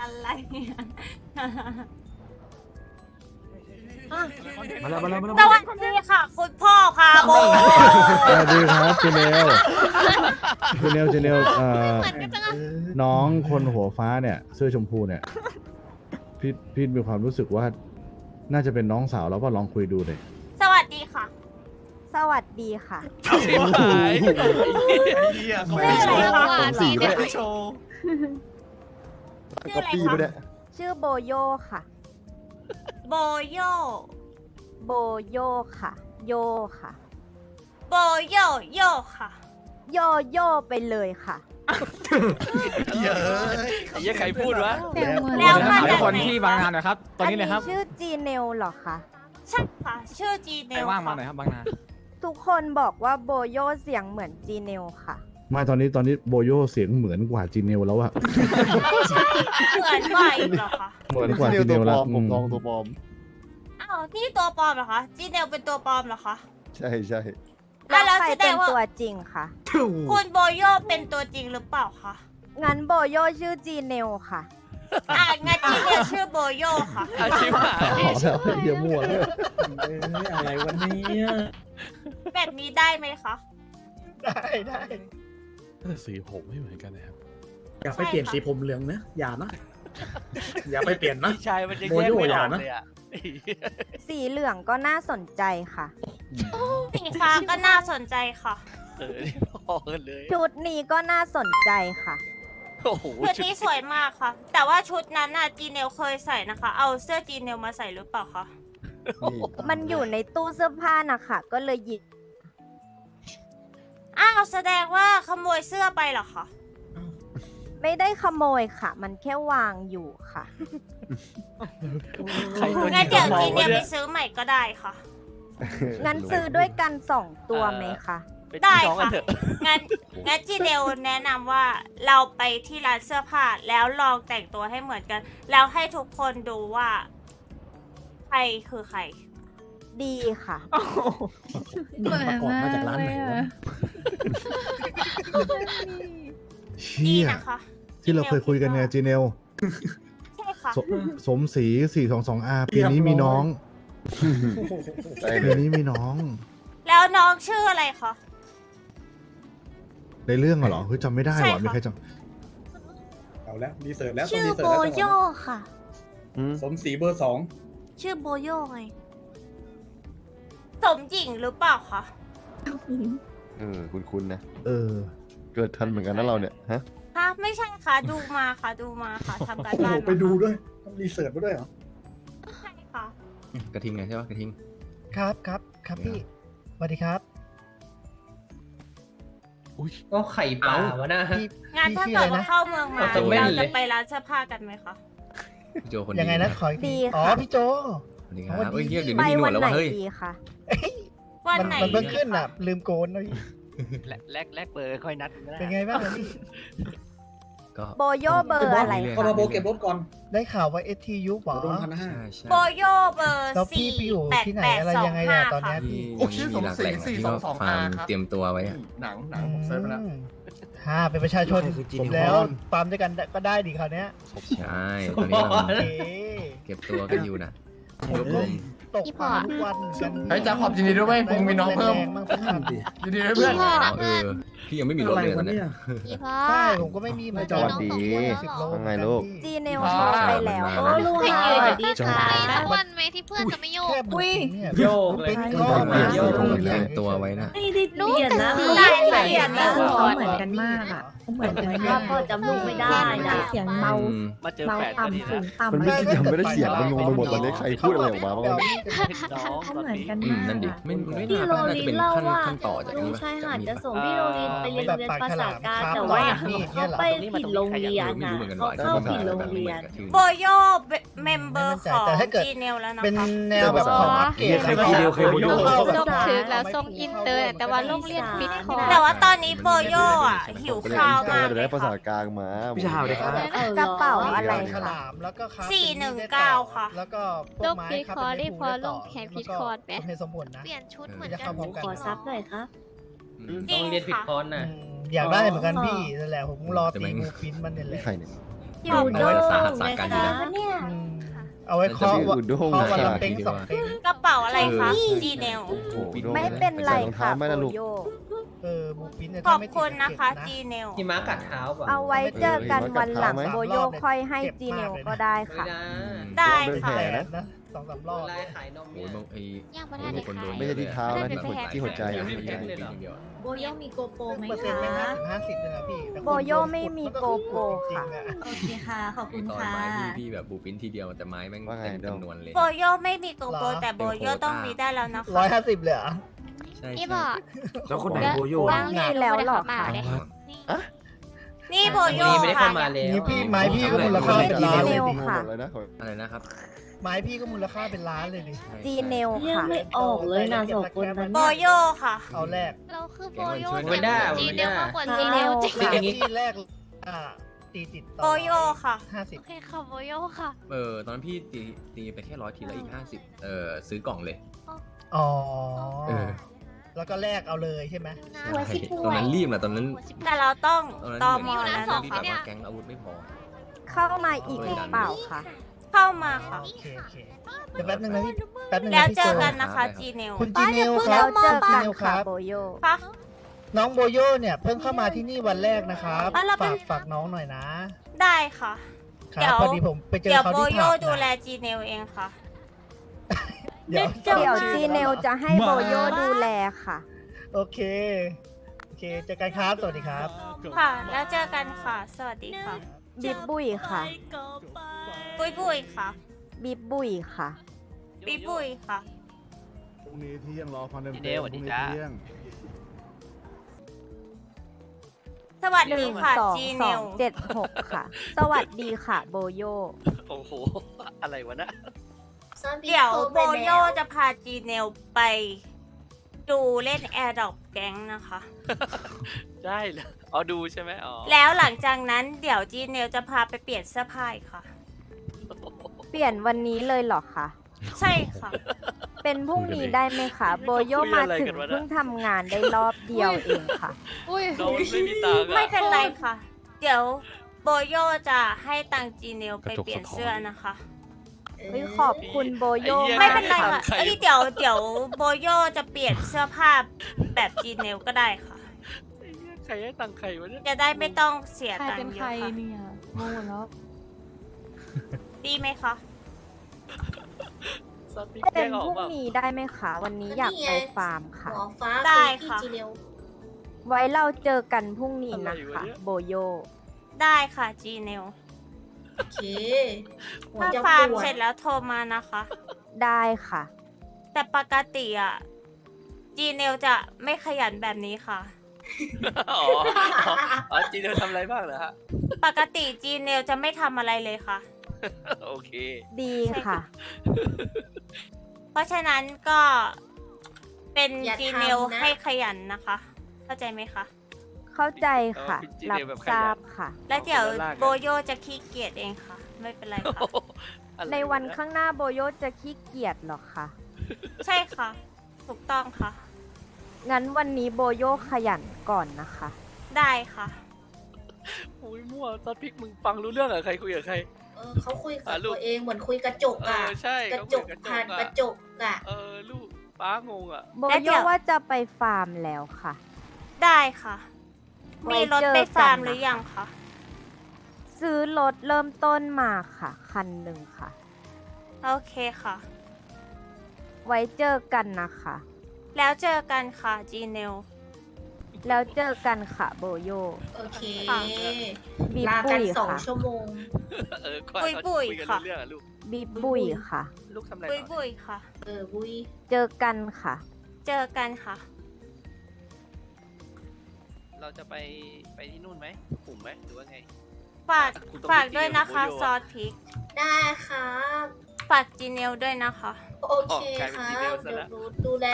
อะไรเนี่ยมาแล้วมาแล้วมาแล้วสวัสดีค่ะ คุณพ่อพาโบสวัสดีครับเจเนลเจเนลเจเนลเอ่อน้องคนหัวฟ้าเนี่ย เสื้อชมพูเนี่ยพี่พี่มีความรู้สึกว่า น่าจะเป็นน้องสาวแล้วว่าลองคุยดูเลยสวัสดีค่ะ สวัสดีค่ะ ชิบหายเฮียชื่ออะไรคะผมสีไม่ได้ชื่ ออะไรคะชื่อโบโยค่ะ โบโยโบโยค่ะ โยค่ะ โบโยโยค่ะ โยโยไปเลยค่ะ เยอะไอ้เหี้ยใครพูดวะ แล้วมาหลาจายกคนไหนที่บางนาหน่อยครับ ตอนนี้เลยครับอัชื่อจีเนลเหรอคะใช่ค่ะ ชื่อจีเนไปลว่างมาค่ะหน่อยครับบางนา ทุกคนบอกว่าโบโยเสียงเหมือนจีเนลค่ะ ไมาตอนนี้ตอนนี้โบโยเสียงเหมือนกว่าจีเนลแล้วอะเหมือนกว่าอีกเหรอคะเหมือนกว่าจีเนลแล้วผมลองตัวปลอมอ้าวนี่ตัวปลอมเหรอคะจีเนลเป็นตัวปลอมเหรอคะใช่ใช่แล้วแล้วใครแสดเป็งนว่าตัวจริงค่ะคุณโบโยเป็นตัวจริงหรือเปล่าคะงั้นโบโยชื่อจีเนลค่ะอ่างั้นจีเนลชื่อโบโยค่ะอาชิบหายขอแล้วเยี่ยมั่วแล้วอะไรวันนี้แบบนี้ได้ไหมคะได้ได้ แต่สีผมไม่เหมือนกันนะครับ อย่าไปเปลี่ยนสีผมเหลืองนะ อย่านะ อย่าไปเปลี่ยนนะ พี่ชายมันจะโมแยกโย่ไม่ออย่าอกนะเลยอะสีเหลืองก็น่าสนใจค่ะ สีฟ้าก็น่าสนใจค่ะเออนี่พอกันเลยชุดนี้ก็น่าสนใจค่ะ โอ้โหชุดนี้สวยมากค่ะ แต่ว่าชุดนั้นน่ะจีเนลเคยใส่นะคะ เอาเสื้อจีเนลมาใส่หรือเปล่าคะนี่มันอยู่ในตู้เสื้อผ้านะคะก็เลยหยิบอ้าวแสดงว่าขโมยเสื้อไปเหรอคะไม่ได้ขโมยค่ะ มันแค่วางอยู่ค่ะ ใครตัวงั้นเดี๋ยวมอจีงเนวะลไปเนี่ยซื้อใหม่ก็ได้ค่ะ งั้นซื้อด้วยกันสองตัวไหมคะเป็นได้พี่น้องกันค่ะเถอะงั้นงั้นจีเนลแนะนำว่าเราไปที่ร้านเสื้อผ้าแล้วลองแต่งตัวให้เหมือนกัน แล้วให้ทุกคนดูว่า ใครคือใคร ดีค่ะประกอบมาจากร้านไหนวะเชี่ดียนะคะ ที่เราเคยคุยกันไงจีเนลใช่ค่ะ สสมศรีสี่สองสองอาปีนี้มีน้องใช่เลปียนี้มีน้อง แล้วน้องชื่ออะไรคะ ในเรื่องเหรอเฮ้ยจำไม่ได้ใช่ว่ะค่ะ มีใครจเอาแล้วรีเสิร์ชแล้วชื่อต้องรีเสิร์โบชแล้วโยจังหวะค่ะอืมสมศรีเบอร์สองชื่อโบโยไง สมหญิงหรือเปล่าคะ เออ คุณคุณนะำเออ เกิดทันเหมือนกันนะเราเนี่ย ฮะคะไม่ใช่ค่ะ ดูมาค่ะ ดูมาค่ะทำการโอ้โหบ้านมาไปดูด้วยต้องรีเสิร์ชไปด้วยเหรอ ใช่ค่ะ กระทิงไงใช่ปะกระทิง ครับครับครับพี่สวัสดีครับอุ้ยก็ไข่ปลาวะนะ พี่งานพี่ถ้าชื่อเกิอะดไรว่านะ เข้าเมืองมา เอาแต่แว่นเราเลจะย ไปร้านเสื้อผ้ากันไหมคะพี่โจคนยังไงนะดีขออีกทีดีอ๋อค่ะพี่โจส วัสดีครับสวัสดีเฮ้ยเฮียเดี๋ยวไปนี้มีหนววัดนแล้วไหนว่ะเฮ้ย ดีคะวันมันไหนมันเพิ่งขึ้นดีอะคะลืมโกนนะพี่แลกแลกแลกเบอร์ค่อยนัดกันนะเป็นไงบ้างวันนี้ก็ โบโยเบอร์อะไรเรื่อยๆคะเข้ามาโบเก็บรถก่อนได้ข่าวว่าเอทียุบหรอ โดนพันห้า ใช่ใช่โบโยเบอร์แล้วพี่สี่ไปอยู่แปดที่ไหนแปดอะไรสองยังไงห้าอะตอนเนี้ค่ะย ที่โอ้ยังชื่อมีหลักแหล่งสมศรีที่ก็422ฟาร์มครับ เตรียมตัวไว้อะหนังหนังผมเซิร์ชไปแล้วอืมฮ่าเป็นประชาชนคือจีเนียลแล้วฟาร์มด้วยกันก็ได้ดิคราวเนี้ยใช่ตอนนี้กำลังโอเคเก็บตัวกันอยู่นะ ผมก็ตกปลาทุกวันเหมือนกันเฮ้ยจะขอบยินดีด้วยเว้ยมึงมีน้องเพิ่ม แรงๆบ้างสักคันยินดีด้วยเพื่อนอ๋อเออ พี่ยังไม่มีรถเลยตอนเนี้ยพี่พ่อ ใช่ผมก็ไม่มีเหมือนกันสวัสดี สิบโลว่าไงลูก จีเนลอ๋อโทรไปแล้วโอ้ลุงไม่ค่ะยืนดีจังหค่ะวะทุกวันไหมที่เพื่อนจะไม่โยก แค่บุกเนี่ยโยกเลย เป็นก็ข้อมามาสีผมแต่งตัวไว้นะ ไม่ได้เปลี่ยนนะได้เปลี่ยนนะเขาเหมือนกันมากอะ เหมือนกันมากพ่อจำลูกไม่ได้นะเสียงเบาอืมมาเจอแฟนกันดีนะมันไม่ใช่จำไม่ได้เสียงมันงงไปหมดตอนนี้ใครพูดอะไรออกมาบ้างวะน้องตอนนี้อืมนั่นดิไม่ไม่น่าน่าจะเป็นขั้นขั้นต่อจากนี้ลุงป่ะชายหาดมีจะปะส่งพี่โรงเรียนไปเรียนแบบเรียนปากภาฉษาลามการครับแต่ว่านี่เขาเนี่ยเหรอไปผิดโรงเรียนไม่นะรู้เหมือนกันเขาว่ะเข้าผิดโรงเรียน โบโยเมมเบอร์ของแต่ถ้าเกิดจีเนลแล้วนะเป็นคะแนวแบบของอัปเกรดเคยทีเดียวเคยโบโย่จบถึงแล้วทรงอินเตอร์ แต่ว่าโรงเรียนปิดคอร์แต่ว่าตอนนี้โบโยอะหิวข้าวมากเดี๋ยวเลได้ยภาษาค่ะ กลางมาพี่ชายสวัสดีครับกระเป๋าอะไรฉคะลามแล้วก็ครับสี่หนึ่งเก้าค่ะ แล้วก็พวลกงไม้พีครับคอร์เป็นได้ไม้พอพูลต่งแขนพีแล้วก็คอร์ดไหมสมเหตุสมผลนะ เปลี่ยนชุดเหมือนจะกัเข้านพร้อมกัน ขอซับหน่อยครับอืมจริงค่ะอืมอยากได้เหมือนกันพี่นั่นแหละผมรอตีบูฟินมันเนี่ยแหละ ใครเนี่ย อยู่เอาไว้รักษาหักษาการดีนะอืมเอาไว้เคาะมันจะมีอุดมเคาะวันละค่ะเป้งสองเป้ง กระเป๋าอะไรคะเออจีเนลโอ้โหไม่เป็นไรค่ะใส่รองเท้าไหม่ละโบลูก โย เออบูปินเนี่ยขอบถ้าไม่ติดคุณนะคะ เก็บ จีเนล หิมะกัดเท้าป่ะเอาไว้เจอกันวันหลังไหมโบโยค่อยให้จีเนลก็ได้ค่ะ ได้เป็นค่ะแผลแปนะดนะสองสามรอบลายขายนมโอ้เนี่ย ยบางไอ้ ย่างประโอ้ทายนบางคนโดนไม่ใช่ที่เท้านะไม่ที่เป็นหัวแผลที่หัวใจไม่อะใช่อย่างเดียวโบโยมีโกโปรไหมเปอร์เซ็นต์คะไม่ห้าสิบห้าสิบเลยนะพี่แต่คนโบโยไม่มีโกโปรค่ะจงอโอเคค่ะ ขอบคุณตอนค่ะ ไม้พี่พี่แบบบูปิ้นทีเดียวแต่ไม้แม่งว่าไงเต็มเดี๋ยว จำนวนเลย โบโยไม่มีโกโปรแต่โบโยต้องมีได้แล้วนะคะร้อยห้าสิบเลยเหรอ ใช่พี่ใช่บอกแล้วคนไหนโบโยวางมีแล้วเหรอคะเลยนี่โบโยนี่ไม่ได้ค่ะ เข้ามาแล้ว นี่พี่ไม้พี่ก็มูลค่าเป็นจีล้านเนเลยลดิค่ะหมดเลยนะขอ อะไรนะครับไม้พี่ก็มูลค่าเป็นล้านเลยดิ ใช่จีเนลยังค่ะ ไม่ออกเลยนะสองคนนั้นโบโยค่ะ เอาแรกเราคือโบโยไม่ได้จีไม่เนได้ลมากกว่าจีเนลจริงคืออย่างงี้ ที่แรกอ่าตีติดต่อโบโยค่ะ ห้าสิบโอเคค่ะโบโยค่ะ เออตอนนั้นพี่ตีตีไปแค่ร้อยทีละอีกห้าสิบเออซื้อกล่องเลย อ๋อ เออ แล้วก็แลกเอาเลยใช่ไหมหัวสิบหัวตอนนั้นรีบนะตอนนั้นแต่เราต้องตอนนั้นตอเหมมืออนแล้วตอนนะที่คะแบบว่าแก๊งอาวุธไม่พอ เข้ามาอีกหรือเปล่าคะเข้ามาค่ะ โอเคโอเคเดี๋ยวแป๊บนึงนะพี่แป๊บนึงแล้วนะพี่เจอโกันนะคะครับจีเนลคุณจีเนลคแล้รัวบเจอจีกันเนลคค่ะรับ โบโย ค่ะ น้องโบโยเนี่ยเพิ่งเข้ามาที่นี่วันแรกนะครับอะเราเป็ฝาน กฝากน้องหน่อยนะได้ค่ะคเดี๋รับยว พอดีผมไปเจอเดี๋ยวเขาโบที่โยผับดูแลนะจีเนลเองค่ะ เดี๋ยวเดี๋ยวเดี๋ยวจีเนลจะให้โบโยดูแลค่ะ โอเค โอเคเจอกันครับ สวัสดีครับ ค่ะ แล้วเจอกันค่ะ สวัสดีค่ะ บิบบุยค่ะปุ้ยปุ้ยค่ะ บิบบุยค่ะปีปุ้ยค่ะ พรุ่งนี้เที่ยงรอฟังเต็มพี่ๆเดวสวัสดีจ้าพรุ่งนี้เที่ยงสวัสหดีนึ่งค่ะสองจีสเนองลเจ็ดหกค่ะ สวัสดีค่ะ โบโย โอ้โห อะไรวะนะ เดี๋ยวโบโยจะพาจีเนลไป ดูเล่นแอร์ดอกแก๊งนะคะได้เหรอเอาดูใช่ไหมอ๋อแล้วหลังจากนั้นเดี๋ยวจีเนลจะพาไปเปลี่ยนเสื้อผ้าอีกค่ะ เปลี่ยนวันนี้เลยเหรอคะ ใช่ค่ะ เป็นพรุ่งนี้ได้ไหมคะ โบโยมาถึงเพิ่งทำงานได้รอบเดียวเองค่ะ อุ้ยเราไม่มีตังค์อะไม่เป็นไรค่ะ เดี๋ยวโบโยจะให้ตังจีเนลไปเปลี่ยนเสื้อนะคะ เฮ้ยขอบคุณโบโยไม่เป็นไรากค่ะเอ้ยเดี๋ยวเดี๋ยวโบโยจะเปลี่ยนเสื้อผ้าแบบจีเนลก็ได้ค่ะ ไอ้เหี้ยใครให้ตังค์ใครวะเนี่ยจะได้ไม่ต้องเสียใครตังเป็นค์เยใครอะค่ะเนี่ยโง่แล้ว ดีไหมคะสติ๊กเป็แก้นออพกรุ่งเปล่า นี้ได้ไหมคะ วันนี้อยากไปฟาร์มค่ะได้ค่ะไว้เราเจอกันพรุ่งนี้นะคะโบโย ได้ค่ะจีเนล โอเคถ้าฟาร์มเสร็จแล้วโทรมานะคะ ได้ค่ะ แต่ปกติอะจีเนลจะไม่ขยันแบบนี้ค่ะ อ๋ออ๋ออ๋อจีนเราทำอะไรบ้างเหรอฮะ ปกติจีเนลจะไม่ทำอะไรเลยค่ะ โอเค ดีค่ะ เพราะฉะนั้นก็เป็นอย่าจีทำนะเนลให้ขยันนะคะ เข้าใจไหมคะ เข้าใจค่ะเออเป็นรับจีเนลแบบขทยันราบค่ะ แล้วเดี๋ยวเอาคนละลากกันโบโยจะขี้เกียจเองค่ะ ไม่เป็นไรค่ะอะไระในวันข้างหน้าโบโยจะขี้เกียจเหรอคะใช่ค่ะ ถูกต้องค่ะ งั้นวันนี้โบโยขยันก่อนนะคะ ได้ค่ะอุ้ยมั่วตอนพิกมึงฟังรู้เรื่องเหรอใครคุยกับใครเออเขาคุยกับอะลูกตัวเองเหมือนคุยกระจกเออะอใช่กระเขาจคุยกกับผ่านอะกระจกอะเออลูกป้างงอะโบแล้วเดี๋โยยวว่าจะไปฟาร์มแล้วค่ะ ได้ค่ะไว้ มีรถเจอไปฟาร์มกันหรือนะคะยังคะ ซื้อรถเริ่มต้นมาค่ะ คันหนึ่งค่ะ โอเคค่ะ ไว้เจอกันนะคะ แล้วเจอกันค่ะจีเนล แล้วเจอกันค่ะโบโย โอเคค่ะ บีบลาบุกันยสองค่ะ ชั่วโมง เออก่อนปุยตอนปุยคุยกันค่ะ รู้เรื่องอะลูก บีบบุยค่ะ ลูกทำอะไรบุยต่อบุยค่ะ เออบุยเจอกันค่ะ เจอกันค่ะ เราจะไปไปที่นู่นไหมกลุ่มไหมหรือว่าไง ฝากคุณต้องฝากไปด้วยนะคะโบโยซอสพริก ได้ครับ ฝากจีเนลด้วยนะคะ โอเคกลายเป็คนจีรัเนลบซะเดี๋ยวแล้วหนูดูแล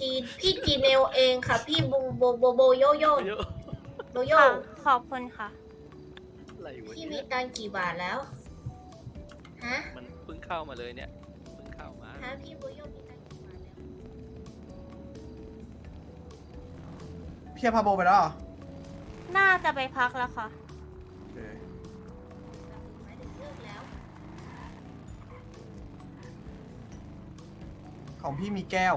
จีนพี่จีเนลเองค่ะ พี่โบโบโบโบโยโยโบโยโบโยค่ะ ขอบคุณค่ะ อะไรวะพี่มีเนี่ยตังค์กี่บาทแล้ว ฮะ มันเพิ่งเข้ามาเลยเนี่ยเพิ่งเข้ามา ฮะพี่โบโยมีตังค์ พี่พาโบไปแล้วน่าจะไปพักแล้วค่ะของพี่มีแก้ว